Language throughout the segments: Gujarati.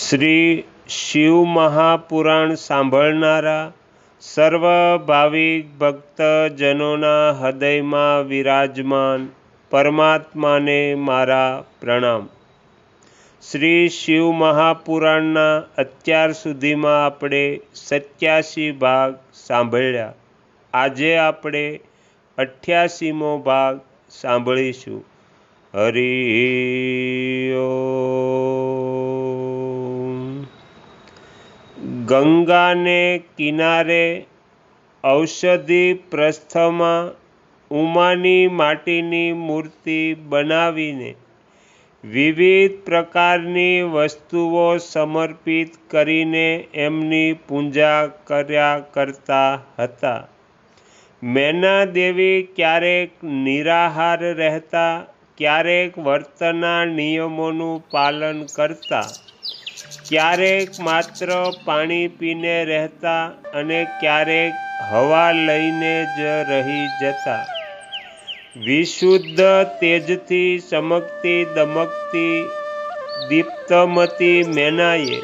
શ્રી શિવ મહાપુરાણ સાંભળનારા સર્વ ભાવિક ભક્તજનોના હૃદયમાં વિરાજમાન પરમાત્માને મારા પ્રણામ. શ્રી શિવ મહાપુરાણના અત્યાર સુધીમાં આપણે સત્યાસી ભાગ સાંભળ્યા. આજે આપણે અઠ્યાસીમો ભાગ સાંભળીશું. હરિ ગંગાને કિનારે ઔષધિ પ્રસ્થમાં ઉમાની માટીની મૂર્તિ બનાવીને વિવિધ પ્રકારની વસ્તુઓ સમર્પિત કરીને એમની પૂજા કર્યા કરતા હતા. મેના દેવી ક્યારેક નિરાહાર રહેતા, ક્યારેક વર્તના નિયમોનું પાલન કરતા ક્યારેક માત્ર પાણી પીને રહેતા અને ક્યારેક હવા લઈને જ રહી જતા. વિશુદ્ધ તેજથી ચમકતી દમકતી દીપ્તમતી મેનાએ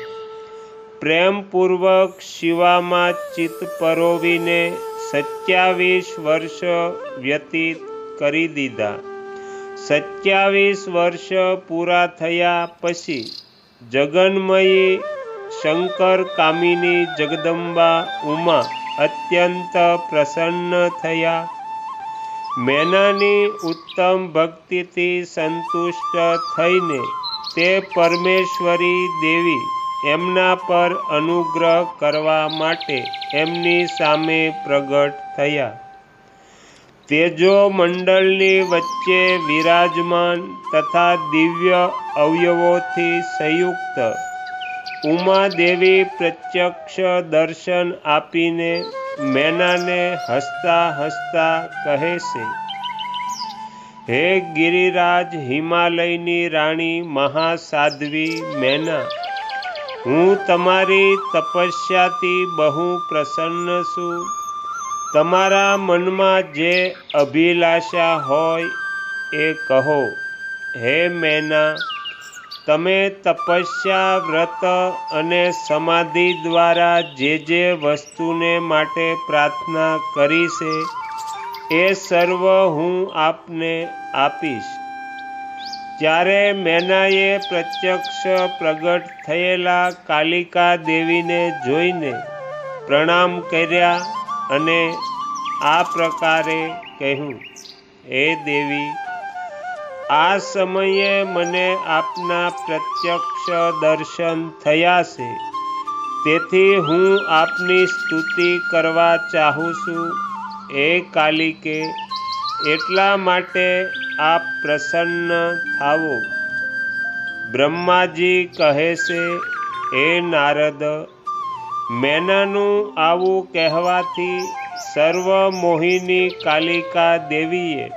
પ્રેમપૂર્વક શિવામાં ચિત્ત પરોવીને સત્યાવીસ વર્ષ વ્યતીત કરી દીધા. સત્યાવીસ વર્ષ પૂરા થયા પછી જગન્મયી શંકર કામિની જગદંબા ઉમા અત્યંત પ્રસન્ન થયા. મેનાની ઉત્તમ ભક્તિથી સંતુષ્ટ થઈને તે પરમેશ્વરી દેવી એમના પર અનુગ્રહ કરવા માટે એમની સામે પ્રગટ થયા. તેજો મંડળની વચ્ચે વિરાજમાન તથા દિવ્ય અવયવોથી સંયુક્ત. ઉમાદેવી પ્રત્યક્ષ દર્શન આપીને મેનાને હસતા હસતા કહે છે, હે ગિરિરાજ હિમાલયની રાણી મહાસાધ્વી મેના, હું તમારી તપસ્યાથી બહુ પ્રસન્ન છું. તમારા મનમાં જે અભિલાષા હોય એ કહો. હે મેના, તમે તપસ્યા વ્રત અને સમાધિ દ્વારા જે જે વસ્તુને માટે પ્રાર્થના કરી છે, એ સર્વ હું આપને આપીશ. જ્યારે મેનાએ પ્રત્યક્ષ પ્રગટ થયેલા કાલિકા દેવીને જોઈને પ્રણામ કર્યા અને આ પ્રકારે કહ્યું, હે દેવી, આ સમયે મને આપના પ્રત્યક્ષ દર્શન થયા છે. તેથી હું આપની સ્તુતિ કરવા ચાહું છું. એ કાલિકે, એટલા માટે આપ પ્રસન્ન થાવો. બ્રહ્માજી કહે છે, હે નારદ મેનાનું આવું કહેવાથી સર્વમોહિની કાલિકા દેવીએ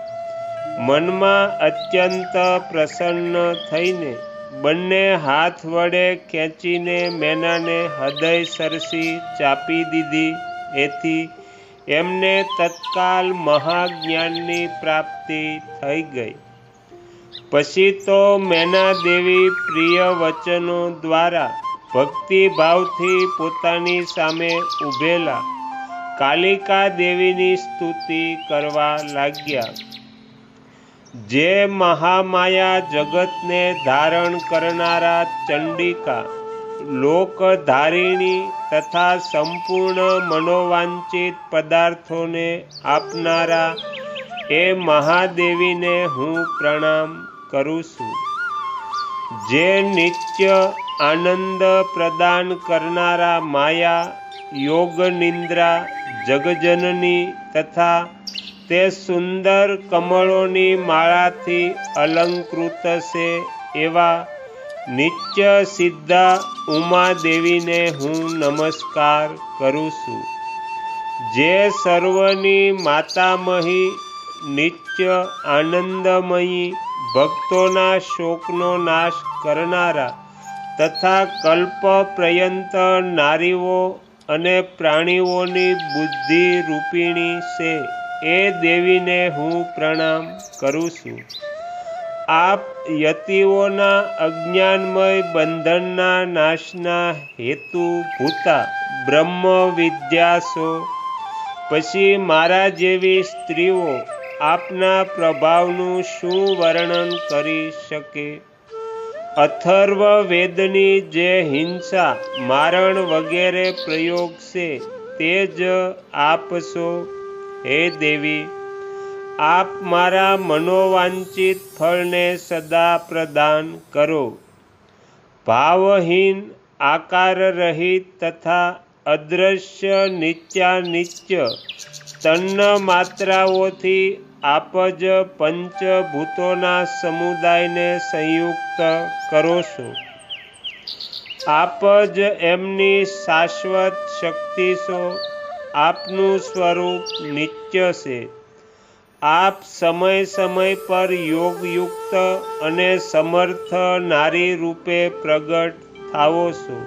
મનમાં અત્યંત પ્રસન્ન થઈને બંને હાથ વડે ખેંચીને મેનાને હૃદય સરસી ચાપી દીધી. એથી એમને તત્કાલ મહાજ્ઞાનની પ્રાપ્તિ થઈ ગઈ. પછી તો મેના દેવી પ્રિય વચનો દ્વારા ભક્તિભાવથી પોતાની સામે ઊભેલા કાલિકા દેવીની સ્તુતિ કરવા લાગ્યા. જે મહામાયા જગતને ધારણ કરનારા ચંડિકા, લોકધારિણી તથા સંપૂર્ણ મનોવાંચિત પદાર્થોને આપનારા એ મહાદેવીને હું પ્રણામ કરું છું. જે નિત્ય આનંદ પ્રદાન કરનારા માયા, યોગ નિંદ્રા, જગજનની તથા તે સુંદર કમળોની માળાથી અલંકૃત છે એવા નિત્ય સિદ્ધા ઉમાદેવીને હું નમસ્કાર કરું છું. જે સર્વની માતામહી, નિત્ય આનંદમયી ભક્તોના શોકનો નાશ કરનારા તથા કલ્પ પ્રયંત નારીઓ અને પ્રાણીઓની બુદ્ધિ રૂપિણી છે, એ દેવીને હું પ્રણામ કરું છું. આપ યતિઓના અજ્ઞાનમય બંધનના નાશના હેતુ ભૂતા બ્રહ્મ વિદ્યાસો પછી મારા જેવી સ્ત્રીઓ આપના પ્રભાવનું શું વર્ણન કરી શકે? અથર્વ વેદની જે હિંસા, મારણ વગેરે પ્રયોગ છે તે જ આપશો? હે દેવી, આપ મારા મનોવાંચિત ફળને સદા પ્રદાન કરો. ભાવહીન આકાર રહિત તથા અદૃશ્ય નિત્યાનિત્ય તન્ન માત્રાઓથી આપજ પંચભૂતોના સમુદાયને સંયુક્ત કરો છો. આપ જ એમની શાશ્વત શક્તિ છો. આપનું સ્વરૂપ નિત્ય છે. આપ સમય સમય પર યોગયુક્ત અને સમર્થ નારી રૂપે પ્રગટ થાવો છો.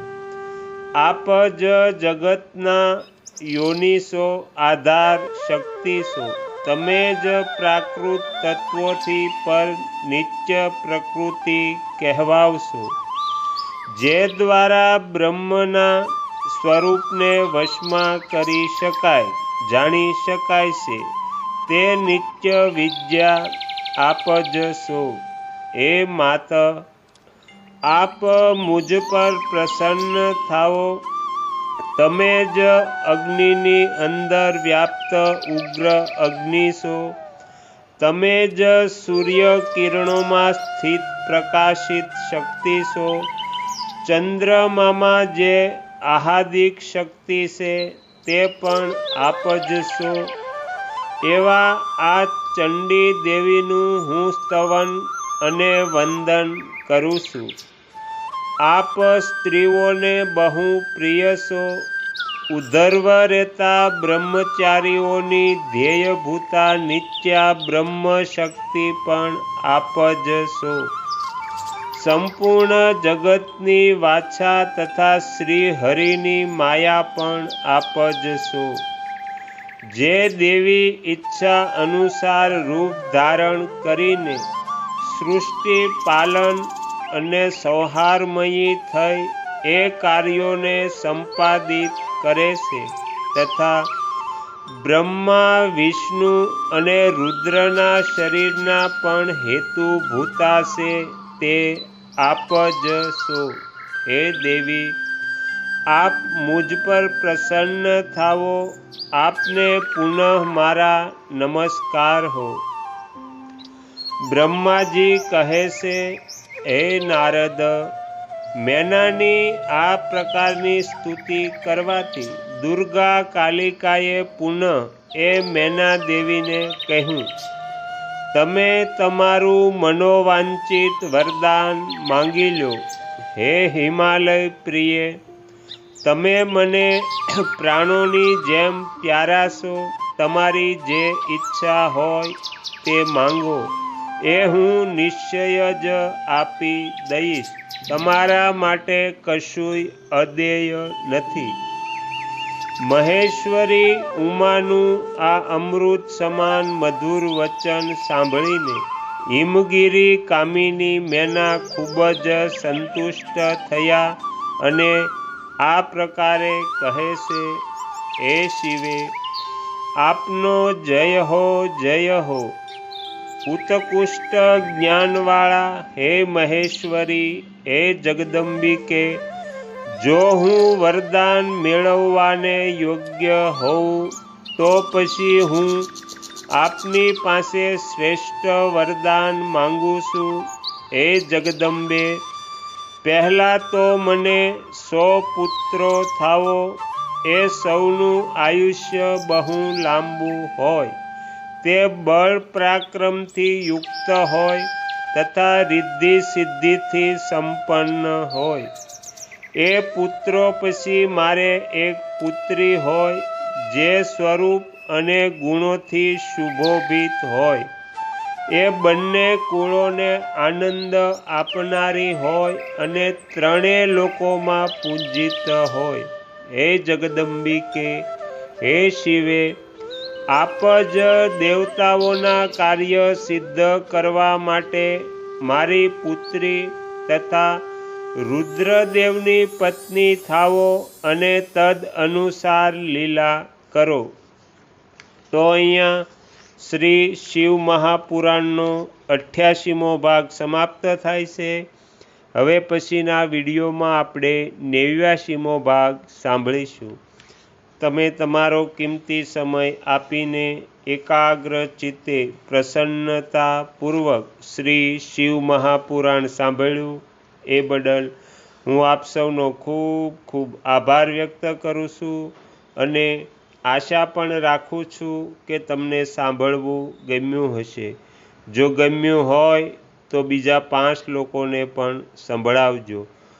આપ જ જગતના યોનિશો આધાર શક્તિ છો તમે જ પ્રાકૃત તત્વોથી પર નિત્ય પ્રકૃતિ કહેવાવશો. જે દ્વારા બ્રહ્મના સ્વરૂપને વશમાં કરી શકાય, જાણી શકાય છે. તે નિત્ય વિદ્યા આપ જ છો એ માત આપ મુજ પર પ્રસન્ન થાઓ તમે જ અગ્નિની અંદર વ્યાપ્ત ઉગ્ર અગ્નિ છો. તમે જ સૂર્ય કિરણોમાં સ્થિત પ્રકાશિત શક્તિ છો. ચંદ્રમામાં જે આહાદિક શક્તિ છે, તે પણ આપ જ છો. એવા આ ચંડી દેવીનું હું સ્તવન અને વંદન કરું છું. આપ સ્ત્રીઓને બહુ પ્રિય છો. ઉધર્વ રહેતા બ્રહ્મચારીઓની ધ્યેયભૂતા નિત્યા બ્રહ્મ શક્તિ પણ આપ જ છો. સંપૂર્ણ જગતની વાછા તથા શ્રી હરિની માયા પણ આપ જ છો. જે દેવી ઈચ્છા અનુસાર રૂપ ધારણ કરીને સૃષ્ટિ પાલન અને સૌહારમયી થઈ એ કાર્યોને સંપાદિત કરે છે તથા બ્રહ્મા, વિષ્ણુ અને રુદ્રના શરીરના પણ હેતુ ભૂતા છે તે આપ જ છો. હે દેવી, આપ મુજ પર પ્રસન્ન થાવો આપને પુનઃ મારા નમસ્કાર હો. બ્રહ્માજી કહે છે હે નારદ, મેનાની આ પ્રકારની સ્તુતિ કરવાથી દુર્ગા કાલિકાએ પુનઃ એ મેના દેવીને કહ્યું, તમે તમારું મનોવાંચિત વરદાન માંગી લો. હે હિમાલય પ્રિય, તમે મને પ્રાણોની જેમ પ્યારા છો તમારી જે ઈચ્છા હોય તે માંગો. એ હું નિશ્ચય જ આપી દઈશ. તમારા માટે કશુંય અદેય નથી. મહેશ્વરી ઉમાનું આ અમૃત સમાન મધુર વચન સાંભળીને હિમગીરી કામિની મેના ખૂબ જ સંતુષ્ટ થયા અને આ પ્રકારે કહે છે એ શિવે, આપનો જય હો જય હો. ઉત્કૃષ્ટ જ્ઞાનવાળા હે મહેશ્વરી, હે જગદંબિકે, જો હું વરદાન મેળવવાને યોગ્ય હોઉં, તો પછી હું આપની પાસે શ્રેષ્ઠ વરદાન માંગુ છું. હે જગદંબે, પહેલાં તો મને સો પુત્રો થાવો એ સૌનું આયુષ્ય બહુ લાંબુ હોય. તે બળ પરાક્રમથી યુક્ત હોય તથા રિદ્ધિ સિદ્ધિથી સંપન્ન હોય. એ પુત્રો પછી મારે એક પુત્રી હોય જે સ્વરૂપ અને ગુણોથી શુભોભિત હોય. એ બંને કુળોને આનંદ આપનારી હોય અને ત્રણેય લોકોમાં પૂજિત હોય. હે જગદંબિકે, હે શિવે આપ જ દેવતાઓના કાર્ય સિદ્ધ કરવા માટે મારી પુત્રી તથા રુદ્રદેવની પત્ની થાવો અને તદ અનુસાર લીલા કરો. તો અહીંયા શ્રી શિવ મહાપુરાણનો અઠ્યાસીમો ભાગ સમાપ્ત થાય છે. હવે પછીના વિડીયોમાં આપણે નેવ્યાસીમો ભાગ સાંભળીશું. તમે તમારો કિંમતી સમય આપીને એકાગ્ર ચિત્તે પ્રસન્નતાપૂર્વક શ્રી શિવ મહાપુરાણ સાંભળ્યું એ બદલ હું આપ સૌનો ખૂબ ખૂબ આભાર વ્યક્ત કરું છું અને આશા પણ રાખું છું કે તમને સાંભળવું ગમ્યું હશે. જો ગમ્યું હોય તો બીજા પાંચ લોકોને પણ સંભળાવજો.